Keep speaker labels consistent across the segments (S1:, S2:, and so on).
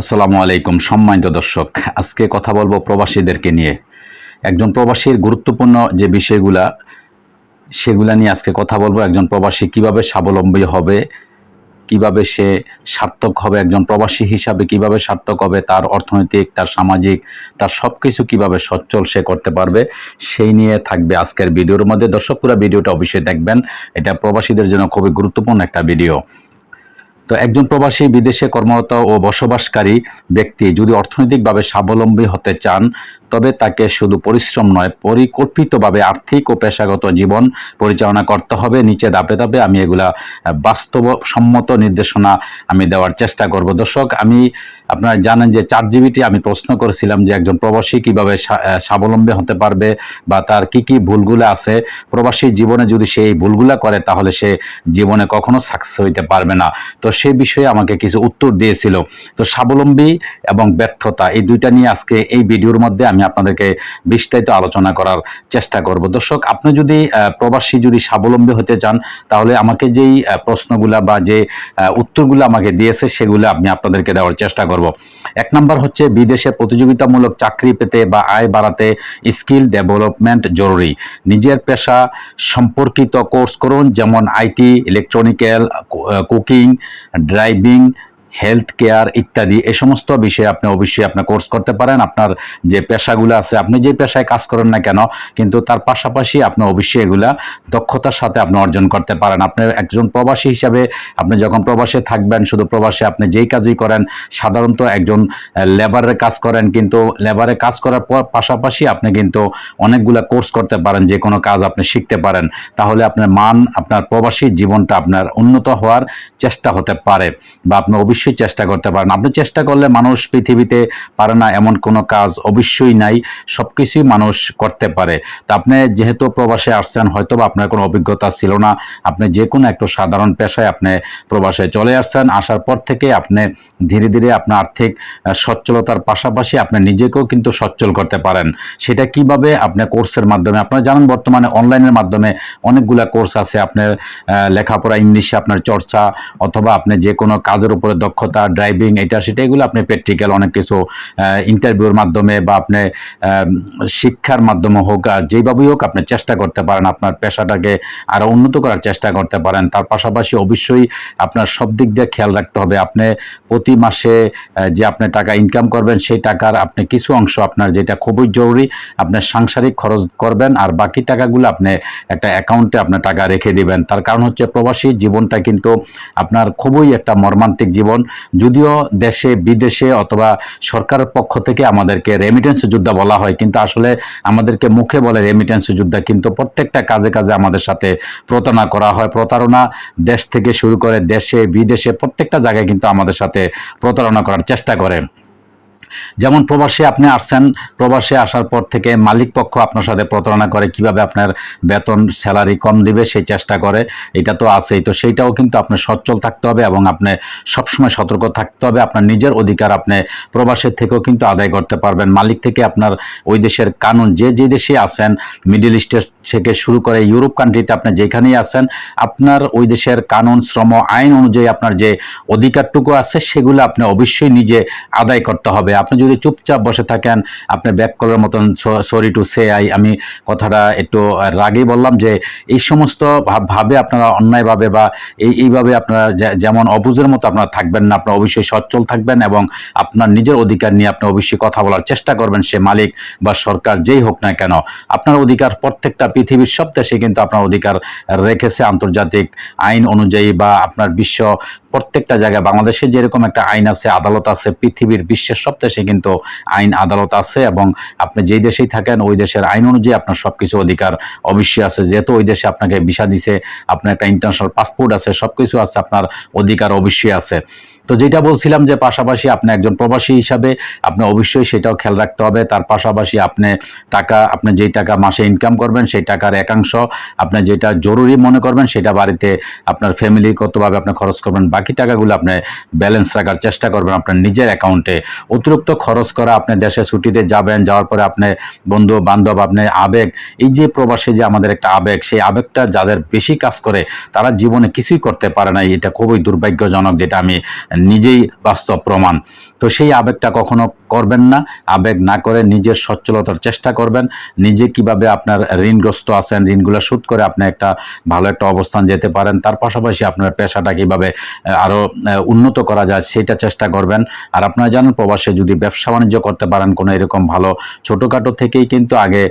S1: আসসালামু আলাইকুম সম্মানিত দর্শক, আজকে কথা বলব প্রবাসীদেরকে নিয়ে। একজন প্রবাসীর গুরুত্বপূর্ণ যে বিষয়গুলা, সেগুলা নিয়ে আজকে কথা বলব। একজন প্রবাসী কীভাবে স্বাবলম্বী হবে, কীভাবে সে সার্থক হবে, একজন প্রবাসী হিসাবে কীভাবে সার্থক হবে, তার অর্থনৈতিক, তার সামাজিক, তার সব কিছু কীভাবে সচ্ছল সে করতে পারবে, সেই নিয়ে থাকবে আজকের ভিডিওর মধ্যে। দর্শক, পুরো ভিডিওটা অবশ্যই দেখবেন। এটা প্রবাসীদের জন্য খুবই গুরুত্বপূর্ণ একটা ভিডিও। তো একজন প্রবাসী বিদেশে কর্মরত ও বসবাসকারী ব্যক্তি যদি অর্থনৈতিকভাবে স্বাবলম্বী হতে চান তবে তাকে শুধু পরিশ্রম নয়, পরিকল্পিতভাবে আর্থিক ও পেশাগত জীবন পরিচালনা করতে হবে। নিচে ধাপে ধাপে আমি এগুলা বাস্তবসম্মত নির্দেশনা আমি দেওয়ার চেষ্টা করব। দর্শক, আমি, আপনারা জানেন যে চার জিবিটি আমি প্রশ্ন করেছিলাম যে একজন প্রবাসী কীভাবে স্বাবলম্বী হতে পারবে বা তার কি কি ভুলগুলো আছে। প্রবাসী জীবনে যদি সে এই ভুলগুলা করে, তাহলে সে জীবনে কখনো সাকসেস হইতে পারবে না। তো সে বিষয়ে আমাকে কিছু উত্তর দিয়েছিল। তো স্বাবলম্বী এবং ব্যর্থতা, এই দুইটা নিয়ে আজকে এই ভিডিওর মধ্যে আমি আপনাদেরকে বিস্তারিত আলোচনা করার চেষ্টা করব। দর্শক, আপনি যদি প্রবাসী যদি স্বাবলম্বী হতে চান, তাহলে আমাকে যেই প্রশ্নগুলা বা যে উত্তরগুলো আমাকে দিয়েছে, সেগুলো আমি আপনাদেরকে দেওয়ার চেষ্টা করব। এক নম্বর হচ্ছে, বিদেশে প্রতিযোগিতামূলক চাকরি পেতে বা আয় বাড়াতে স্কিল ডেভেলপমেন্ট জরুরি। নিজের পেশা সম্পর্কিত কোর্স করুন, যেমন IT, electronical cooking, driving health care ইত্যাদি, এ সমস্ত বিষয়ে আপনি অবশ্যই আপনার কোর্স করতে পারেন। আপনার যে পেশাগুলো আছে, আপনি যে পেশায় কাজ করেন না কেন, কিন্তু তার পাশাপাশি আপনি অবশ্যই এগুলা দক্ষতার সাথে আপনি অর্জন করতে পারেন। আপনি একজন প্রবাসী হিসাবে, আপনি যখন প্রবাসে থাকবেন, শুধু প্রবাসে আপনি যেই কাজই করেন, সাধারণত একজন লেবারের কাজ করেন, কিন্তু লেবারে কাজ করার পর পাশাপাশি আপনি কিন্তু অনেকগুলা কোর্স করতে পারেন, যে কোনো কাজ আপনি শিখতে পারেন। তাহলে আপনার মান, আপনার প্রবাসী জীবনটা আপনার উন্নত হওয়ার চেষ্টা হতে পারে। বা আপনি অবশ্যই চেষ্টা করতে পারেন। আপনি চেষ্টা করলে মানুষ পৃথিবীতে পারে না এমন কোনো কাজ অবশ্যই নাই সব কিছুই মানুষ করতে পারে। তা আপনি যেহেতু প্রবাসে আসছেন হয়তো বা আপনার কোনো অভিজ্ঞতা ছিল না, আপনি যে কোনো একটা সাধারণ পেশায় আপনি প্রবাসে চলে আসছেন, আসার পর থেকে আপনি ধীরে ধীরে আপনার আর্থিক সচ্ছলতার পাশাপাশি আপনি নিজেকেও কিন্তু সচ্ছল করতে পারেন। সেটা কীভাবে? আপনি কোর্সের মাধ্যমে, আপনারা জানেন বর্তমানে অনলাইনের মাধ্যমে অনেকগুলা কোর্স আছে, আপনার লেখাপড়া, ইংলিশে আপনার চর্চা, অথবা আপনি যে কোনো কাজের উপরে দক্ষতা ড্রাইভিং এটা সেটা এগুলো আপনি প্র্যাকটিক্যাল অনেক কিছু ইন্টারভিউর মাধ্যমে বা আপনি শিক্ষার মাধ্যমে হোক আর যেইভাবেই হোক আপনি চেষ্টা করতে পারেন, আপনার পেশাটাকে আরও উন্নত করার চেষ্টা করতে পারেন। তার পাশাপাশি অবশ্যই আপনার সব দিক দিয়ে খেয়াল রাখতে হবে। আপনি প্রতি মাসে যে আপনি টাকা ইনকাম করবেন, সেই টাকার আপনি কিছু অংশ আপনার যেটা খুবই জরুরি আপনার সাংসারিক খরচ করবেন আর বাকি টাকাগুলো আপনি একটা অ্যাকাউন্টে আপনার টাকা রেখে দিবেন। তার কারণ হচ্ছে প্রবাসী জীবনটা কিন্তু আপনার খুবই একটা মর্মান্তিক জীবন। যদিও দেশে, বিদেশে অথবা সরকারের পক্ষ থেকে আমাদেরকে রেমিটেন্স যোদ্ধা বলা হয়, কিন্তু আসলে আমাদেরকে মুখে বলে রেমিটেন্স যোদ্ধা কিন্তু প্রত্যেকটা কাজে কাজে আমাদের সাথে প্রতারণা করা হয়। প্রতারণা দেশ থেকে শুরু করে দেশে, বিদেশে প্রত্যেকটা জায়গায় কিন্তু আমাদের সাথে প্রতারণা করার চেষ্টা করে। যেমন প্রবাসে আপনি আসছেন, প্রবাসে আসার পর থেকে মালিক পক্ষ আপনার সাথে প্রতারণা করে, কীভাবে আপনার বেতন স্যালারি কম দিবে সেই চেষ্টা করে, এটা তো আছেই। তো সেইটাও কিন্তু আপনার সচ্ছল থাকতে হবে এবং আপনি সবসময় সতর্ক থাকতে হবে। আপনার নিজের অধিকার আপনি প্রবাসের থেকেও কিন্তু আদায় করতে পারবেন। মালিক থেকে আপনার ওই দেশের কানুন, যে যে দেশে আছেন মিডিল ইস্টের থেকে শুরু করে ইউরোপ কান্ট্রিতে আপনি যেখানেই আছেন, আপনার ওই দেশের কানুন, শ্রম, আইন অনুযায়ী আপনার যে অধিকারটুকু আছে, সেগুলো আপনি অবশ্যই নিজে আদায় করতে হবে। আপনি যদি চুপচাপ বসে থাকেন, আপনি ব্যাক করার মতন সরি টু সে আই আমি কথাটা একটু রাগে বললাম যে, এই সমস্ত ভাবে আপনারা অন্যায়ভাবে বা এই, এইভাবে আপনারা যেমন অবুজের মতো আপনারা থাকবেন না, আপনারা অবশ্যই সচ্ছল থাকবেন এবং আপনার নিজের অধিকার নিয়ে আপনি অবশ্যই কথা বলার চেষ্টা করবেন, সে মালিক বা সরকার যেই হোক না কেন। আপনার অধিকার প্রত্যেকটা পৃথিবীর সব দেশে কিন্তু আপনার অধিকার রেখেছে আন্তর্জাতিক আইন অনুযায়ী বা আপনার বিশ্ব প্রত্যেকটা জায়গায়। বাংলাদেশে যেরকম একটা আইন আছে, আদালত আছে, পৃথিবীর বিশ্বের সব দেশে কিন্তু আইন, আদালত আছে এবং আপনি যেই দেশেই থাকেন, ওই দেশের আইন অনুযায়ী আপনার সবকিছু অধিকার অবশ্যই আছে। যেহেতু ওই দেশে আপনাকে ভিসা দিছে, আপনার একটা ইন্টারন্যাশনাল পাসপোর্ট আছে, সবকিছু আছে, আপনার অধিকার অবশ্যই আছে। তো যেটা বলছিলাম যে পাশাপাশি আপনি একজন প্রবাসী হিসাবে আপনি অবশ্যই সেটাও খেয়াল রাখতে হবে। তার পাশাপাশি আপনি টাকা, আপনি যেই টাকা মাসে ইনকাম করবেন সেই টাকার একাংশ আপনি যেটা জরুরি মনে করবেন সেটা বাড়িতে আপনার ফ্যামিলি কতভাবে আপনি খরচ করবেন, বাকি টাকাগুলো আপনি ব্যালেন্স রাখার চেষ্টা করবেন আপনার নিজের অ্যাকাউন্টে অতিরিক্ত খরচ করা, আপনি দেশে ছুটিতে যাবেন, যাওয়ার পরে আপনি বন্ধু, বান্ধব, আপনি আবেগ, এই যে প্রবাসী যে আমাদের একটা আবেগ, সেই আবেগটা যাদের বেশি কাজ করে, তারা জীবনে কিছুই করতে পারে না। এটা খুবই দুর্ভাগ্যজনক যেটা আমি নিজেই বাস্তব প্রমাণ। তো সেই আবেগটা কখনো করবেন না। আবেগ না করে নিজের সচ্ছলতার চেষ্টা করবেন। নিজে কীভাবে আপনার ঋণগ্রস্ত আছেন ঋণগুলো শোধ করে আপনি একটা ভালো একটা অবস্থান যেতে পারেন। তার পাশাপাশি আপনার পেশাটা কীভাবে আহ, আরও উন্নত করা যায় সেটা চেষ্টা করবেন। আর আপনারা জানেন প্রবাসে যদি ব্যবসা বাণিজ্য করতে পারেন কোনো এরকম ভালো ছোটোখাটো থেকেই কিন্তু আগে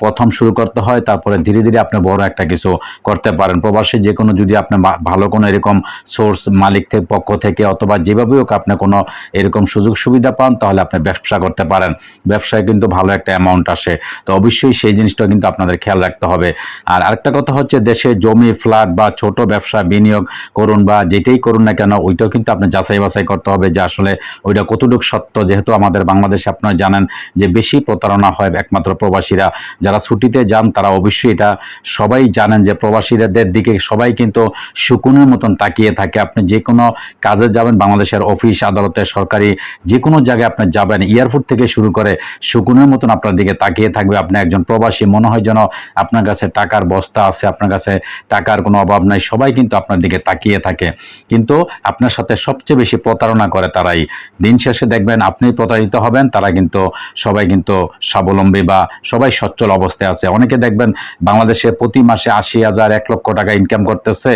S1: প্রথম শুরু করতে হয়। তারপরে ধীরে ধীরে আপনি বড় একটা কিছু করতে পারেন। প্রবাসে যে কোনো যদি আপনি ভালো কোনো এরকম সোর্স মালিক পক্ষ থেকে অথবা যেভাবে হোক আপনি কোনো এরকম সুযোগ সুবিধা পান, তাহলে আপনি ব্যবসা করতে পারেন। ব্যবসায় কিন্তু ভালো একটা অ্যামাউন্ট আসে। তো অবশ্যই সেই জিনিসটা কিন্তু আপনাদের খেয়াল রাখতে হবে। আর আরেকটা কথা হচ্ছে, দেশে জমি, ফ্ল্যাট বা ছোট ব্যবসা বিনিয়োগ করুন বা যেটাই করুন না কেন, ওইটাও কিন্তু আপনি যাচাই বাছাই করতে হবে যে আসলে ওইটা কতটুকু সত্য। যেহেতু আমাদের বাংলাদেশে আপনারা জানেন যে বেশি প্রতারণা হয় একমাত্র প্রবাসীরা। যারা ছুটিতে যান, তারা অবশ্যই এটা সবাই জানেন যে প্রবাসীদের দিকে সবাই কিন্তু শকুনের মতন তাকিয়ে থাকে। আপনি যে কোনো কাজে যাবেন, বাংলাদেশের অফিস, আদালতে, সরকারি যে কোনো জায়গায় আপনি যাবেন, এয়ারপোর্ট থেকে শুরু করে শকুনের মতন আপনার দিকে তাকিয়ে থাকবে। আপনি একজন প্রবাসী, মনে হয় যেন আপনার কাছে টাকার বস্তা আছে, আপনার কাছে টাকার কোনো অভাব নাই, সবাই কিন্তু আপনার দিকে তাকিয়ে থাকে। কিন্তু আপনার সাথে সবচেয়ে বেশি প্রতারণা করে তারাই। দিন শেষে দেখবেন আপনি প্রতারিত হবেন, তারা কিন্তু, সবাই কিন্তু স্বাবলম্বী বা সবাই সচ্ছল অবস্থায় আছে। অনেকে দেখবেন বাংলাদেশে প্রতি মাসে আশি হাজার, এক লক্ষ টাকা ইনকাম করতেছে।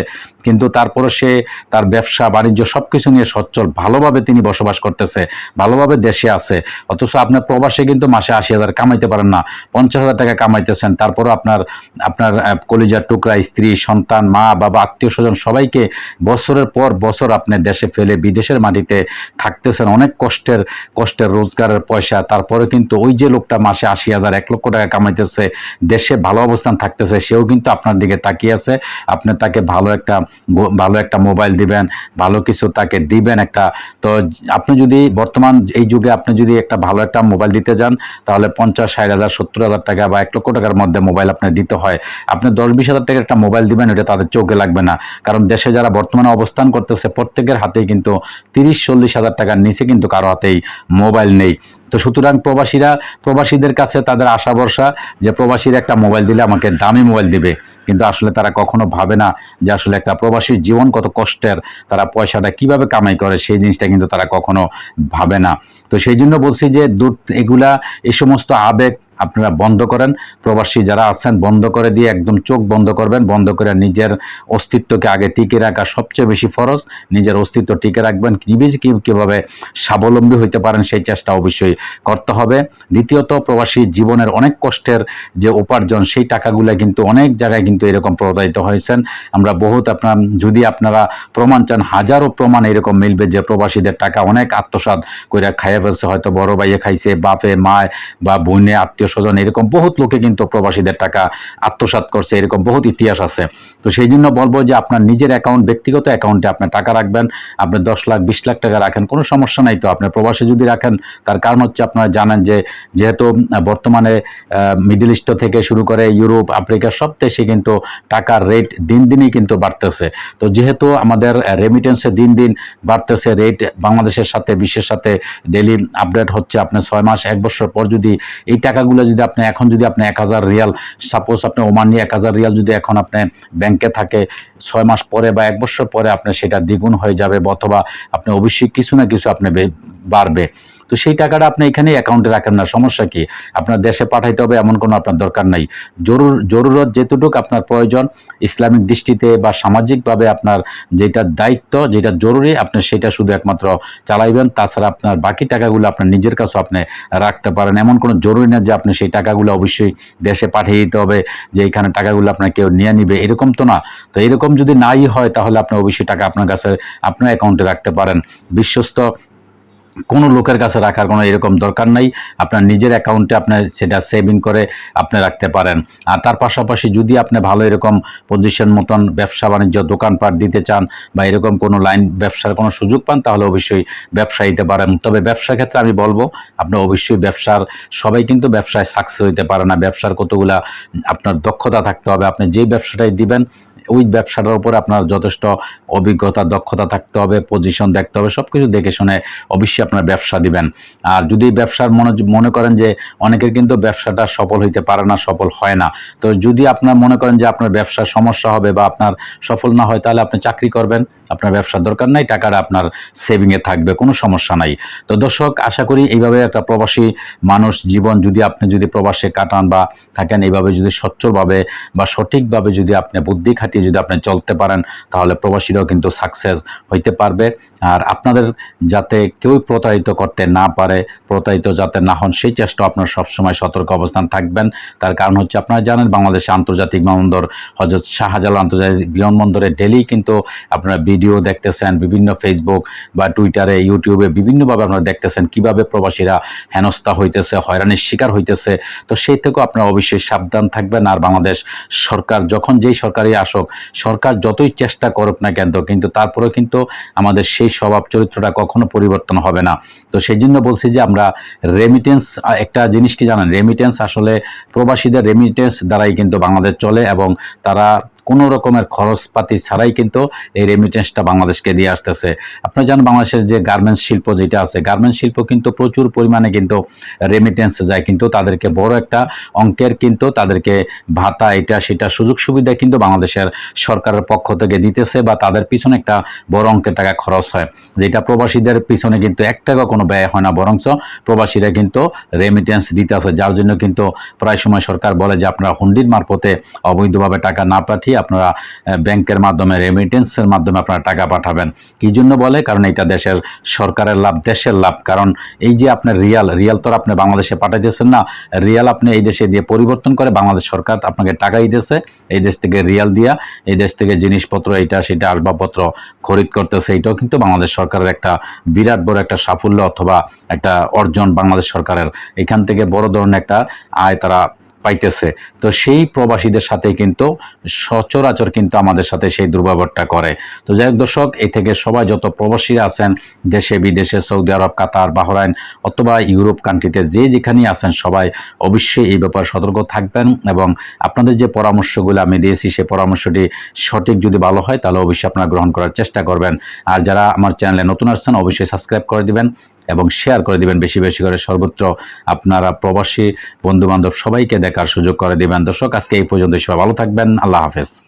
S1: কিন্তু তারপরে সে তার ব্যবসা, বাণিজ্য সবকিছু নিয়ে সচ্ছল, ভালোভাবে তিনি বসবাস করতেছে, ভালোভাবে দেশে আছে। অথচ আপনার প্রবাসে কিন্তু মাসে আশি হাজার কামাইতে পারেন না, পঞ্চাশ হাজার টাকা কামাইতেছেন, তারপরও আপনার আপনার কলিজার টুকরা, স্ত্রী, সন্তান, মা, বাবা, আত্মীয় স্বজন সবাইকে বছরের পর বছর আপনি দেশে ফেলে বিদেশের মাটিতে থাকতেছেন। অনেক কষ্টের কষ্টের রোজগারের পয়সা তারপরে কিন্তু ওই যে লোকটা মাসে আশি হাজার, এক লক্ষ টাকা কামাইতেছে, দেশে ভালো অবস্থান থাকতেছে, সেও কিন্তু আপনার দিকে তাকিয়ে আছে। আপনি তাকে ভালো একটা ভালো একটা মোবাইল দিবেন, ভালো কিছু তাকে দিবেন একটা। তো আপনি যদি বর্তমান এই যুগে আপনি যদি একটা ভালো একটা মোবাইল দিতে যান, তাহলে পঞ্চাশ, ষাট হাজার, সত্তর হাজার টাকা বা এক লক্ষ টাকার মধ্যে মোবাইল আপনার দিতে হয়। আপনি দশ, বিশ হাজার টাকার একটা মোবাইল দিবেন এটা তাদের চোখে লাগবে না। কারণ দেশে যারা বর্তমানে অবস্থান করতেছে, প্রত্যেকের হাতেই কিন্তু তিরিশ, চল্লিশ হাজার টাকার নিচে কিন্তু কারও হাতেই মোবাইল নেই। তো সুতরাং প্রবাসীরা, প্রবাসীদের কাছে তাদের আশা ভরসা যে প্রবাসীরা একটা মোবাইল দিলে আমাকে দামি মোবাইল দিবে। কিন্তু আসলে তারা কখনো ভাবে না যে আসলে একটা প্রবাসীর জীবন কত কষ্টের, তারা পয়সাটা কীভাবে কামাই করে সেই জিনিসটা কিন্তু তারা কখনো ভাবে না। তো সেই জন্য বলছি যে দূর এগুলা এই সমস্ত আবেগ আপনারা বন্ধ করেন। প্রবাসী যারা আছেন, বন্ধ করে দিয়ে একদম চোখ বন্ধ করবেন। বন্ধ করে নিজের অস্তিত্বকে আগে টিকে রাখা সবচেয়ে বেশি ফরজ। নিজের অস্তিত্ব টিকে রাখবেন। নিজে কীভাবে স্বাবলম্বী হইতে পারেন সেই চেষ্টা অবশ্যই করতে হবে। দ্বিতীয়ত, প্রবাসী জীবনের অনেক কষ্টের যে উপার্জন, সেই টাকাগুলো কিন্তু অনেক জায়গায় কিন্তু এরকম প্রতারিত হয়েছেন। আমরা বহুত আপনার, যদি আপনারা প্রমাণ চান, হাজারো প্রমাণ এরকম মিলবে যে প্রবাসীদের টাকা অনেক আত্মসাৎ করে খাইয়ে ফেলছে। হয়তো বড় ভাইয়ে খাইছে, বাপে, মায় বা বোনে, আত্মীয় স্বজন, এরকম বহুত লোকে কিন্তু প্রবাসীদের টাকা আত্মসাৎ করছে, এরকম বহুত ইতিহাস আছে। তো সেই জন্য বলব যে আপনার নিজের অ্যাকাউন্ট ব্যক্তিগত অ্যাকাউন্টে আপনি টাকা রাখবেন, আপনি দশ লাখ, বিশ লাখ টাকা রাখেন, কোনো সমস্যা নাই তো। আপনি প্রবাসে যদি রাখেন, তার কারণ হচ্ছে আপনারা জানেন যে, যেহেতু বর্তমানে মিডল ইস্ট থেকে শুরু করে ইউরোপ আফ্রিকা সব দেশে কিন্তু টাকার রেট দিন দিনই কিন্তু বাড়তেছে। তো যেহেতু আমাদের রেমিটেন্সে দিন দিন বাড়তেছে রেট বাংলাদেশের সাথে, বিশ্বের সাথে ডেলি আপডেট হচ্ছে, আপনি ছয় মাস, এক বছর পর যদি এই টাকাগুলো যদি আপনি এখন যদি আপনি এক হাজার রিয়াল সাপোজ আপনি ওমান নিয়ে এক হাজার রিয়াল যদি এখন আপনি ব্যাংকে থাকে, ছয় মাস পরে বা এক বছর পরে আপনার সেটা দ্বিগুণ হয়ে যাবে অথবা আপনি অবশ্যই কিছু না কিছু আপনি বাড়বে। তো সেই টাকাটা আপনি এখানে অ্যাকাউন্টে রাখেন না। সমস্যা কি? আপনার দেশে পাঠাইতে হবে এমন কোনো আপনার দরকার নাই। জরুর, জরুরত যেটুকু আপনার প্রয়োজন, ইসলামিক দৃষ্টিতে বা সামাজিকভাবে আপনার যেটা দায়িত্ব, যেটা জরুরি, আপনি সেটা শুধু একমাত্র চালাইবেন। তাছাড়া আপনার বাকি টাকাগুলো আপনার নিজের কাছে আপনি রাখতে পারেন। এমন কোনো জরুরি না যে আপনি সেই টাকাগুলো অবশ্যই দেশে পাঠিয়ে দিতে হবে, যে এখানে টাকাগুলো আপনার কেউ নিয়ে নিবে। এরকম তো না। তো এরকম যদি নাই হয়, তাহলে আপনি অবশ্যই টাকা আপনার কাছে, আপনার অ্যাকাউন্টে রাখতে পারেন। বিশ্বস্ত কোনো লোকের কাছে রাখার কোনো এরকম দরকার নাই। আপনার নিজের অ্যাকাউন্টে আপনার সেটা সেভিং করে আপনি রাখতে পারেন। আর তার পাশাপাশি যদি আপনি ভালো এরকম পজিশন মতন ব্যবসা বাণিজ্য দোকানপাট দিতে চান বা এরকম কোনো লাইন ব্যবসার কোনো সুযোগ পান, তাহলে অবশ্যই ব্যবসা দিতে পারেন। তবে ব্যবসার ক্ষেত্রে আমি বলব, আপনি অবশ্যই ব্যবসার, সবাই কিন্তু ব্যবসায় সাকসেস হইতে পারে না। ব্যবসার কতগুলা আপনার দক্ষতা থাকতে হবে। আপনি যেই ব্যবসাটাই দিবেন ওই ব্যবসাটার উপরে আপনার যথেষ্ট অভিজ্ঞতা, দক্ষতা থাকতে হবে পজিশন দেখতে হবে সব কিছু দেখে শুনে অবশ্যই আপনার ব্যবসা দিবেন। আর যদি ব্যবসার মনে মনে করেন যে অনেকের কিন্তু ব্যবসাটা সফল হইতে পারে না, সফল হয় না। তো যদি আপনার মনে করেন যে আপনার ব্যবসার সমস্যা হবে বা আপনার সফল না হয়, তাহলে আপনি চাকরি করবেন। আপনার ব্যবসার দরকার নাই, টাকাটা আপনার সেভিংয়ে থাকবে, কোনো সমস্যা নাই। তো দর্শক, আশা করি এইভাবে একটা প্রবাসী মানুষ জীবন যদি আপনি যদি প্রবাসে কাটান বা থাকেন, এইভাবে যদি সচ্ছলভাবে বা সঠিকভাবে যদি আপনি বুদ্ধি খাটিয়ে যদি আপনি চলতে পারেন, তাহলে প্রবাসীরাও কিন্তু সাকসেস হইতে পারবে। আর আপনাদের যাতে কেউ প্রতারিত করতে না পারে, প্রতারিত যাতে না হন, সেই চেষ্টা আপনার সবসময় সতর্ক অবস্থান থাকবেন। তার কারণ হচ্ছে, আপনারা জানেন বাংলাদেশে আন্তর্জাতিক বিমানবন্দর, হজরত শাহজালাল আন্তর্জাতিক বিমানবন্দরে ডেলি কিন্তু আপনারা ভিডিও দেখতেছেন, বিভিন্ন ফেসবুক বা টুইটারে ইউটিউবে বিভিন্নভাবে আপনারা দেখতেছেন কীভাবে প্রবাসীরা হেনস্থা হইতেছে, হয়রানির শিকার হইতেছে। তো সেই থেকেও আপনারা অবশ্যই সাবধান থাকবেন। আর বাংলাদেশ সরকার, যখন যেই সরকারই আসুক সরকার যতই চেষ্টা করুক না কেন, কিন্তু তারপরেও কিন্তু আমাদের সেই স্বভাব চরিত্রটা কখনো পরিবর্তন হবে না। তো সেই জন্য বলছি যে আমরা রেমিটেন্স একটা জিনিস কি জানেন? রেমিটেন্স আসলে প্রবাসীদের রেমিটেন্স দ্বারাই কিন্তু বাংলাদেশ চলে এবং তারা কোনো রকমের খরচপাতি ছাড়াই কিন্তু এই রেমিটেন্সটা বাংলাদেশকে দিয়ে আসতেছে। আপনারা জানেন, বাংলাদেশের যে গার্মেন্টস শিল্প যেটা আছে গার্মেন্টস শিল্প কিন্তু প্রচুর পরিমাণে কিন্তু রেমিটেন্স যায়। কিন্তু তাদেরকে বড় একটা অঙ্কের কিন্তু তাদেরকে ভাতা, এটা, সেটা সুযোগ সুবিধা কিন্তু বাংলাদেশের সরকারের পক্ষ থেকে দিতেছে বা তাদের পিছনে একটা বড় অঙ্কের টাকা খরচ হয়। যেটা প্রবাসীদের পিছনে কিন্তু এক টাকা কোনো ব্যয় হয় না, বরঞ্চ প্রবাসীরা কিন্তু রেমিটেন্স দিতে আছে যার জন্য কিন্তু প্রায় সময় সরকার বলে যে, আপনারা হুন্ডির মারফতে অবৈধভাবে টাকা না পাঠিয়ে আপনারা ব্যাংকের মাধ্যমে রেমিটেন্সের মাধ্যমে আপনারা টাকা পাঠাবেন। কি জন্য বলে? কারণ এটা দেশের সরকারের লাভ, দেশের লাভ। কারণ এই যে আপনার রিয়াল রিয়াল তো আপনি বাংলাদেশে পাঠাইতেছেন না। রিয়াল আপনি এই দেশে দিয়ে পরিবর্তন করে বাংলাদেশ সরকার আপনাকে টাকা দিতেছে এই দেশ থেকে রিয়াল দিয়া, এই দেশ থেকে জিনিসপত্র এটা সেটা আসবাবপত্র খরিদ করতেছে। এটাও কিন্তু বাংলাদেশ সরকারের একটা বিরাট বড় একটা সাফল্য অথবা একটা অর্জন বাংলাদেশ সরকারের। এখান থেকে বড় ধরনের একটা আয় তারা পাইতেছে। তো সেই প্রবাসীদের সাথে কিন্তু সচরাচর কিন্তু আমাদের সাথে সেই দুর্ব্যবহারটা করে। তো যাই হোক দর্শক এই থেকে সবাই যত প্রবাসীরা আছেন, দেশে, বিদেশে, সৌদি আরব, কাতার, বাহরাইন অথবা ইউরোপ কান্ট্রিতে যে যেখানেই আছেন সবাই অবশ্যই এই ব্যাপারে সতর্ক থাকবেন এবং আপনাদের যে পরামর্শগুলো আমি দিয়েছি সেই পরামর্শটি সঠিক যদি ভালো হয়, তাহলে অবশ্যই আপনারা গ্রহণ করার চেষ্টা করবেন। আর যারা আমার চ্যানেলে নতুন আসছেন, অবশ্যই সাবস্ক্রাইব করে দিবেন। এবং শেয়ার করে দিবেন বেশি বেশি করে। সর্বত্র আপনারা প্রবাসী বন্ধু বান্ধব সবাইকে দেখার সুযোগ করে দিবেন। দর্শক, আজকে এই পর্যন্ত, সবাই ভালো থাকবেন। আল্লাহ হাফেজ।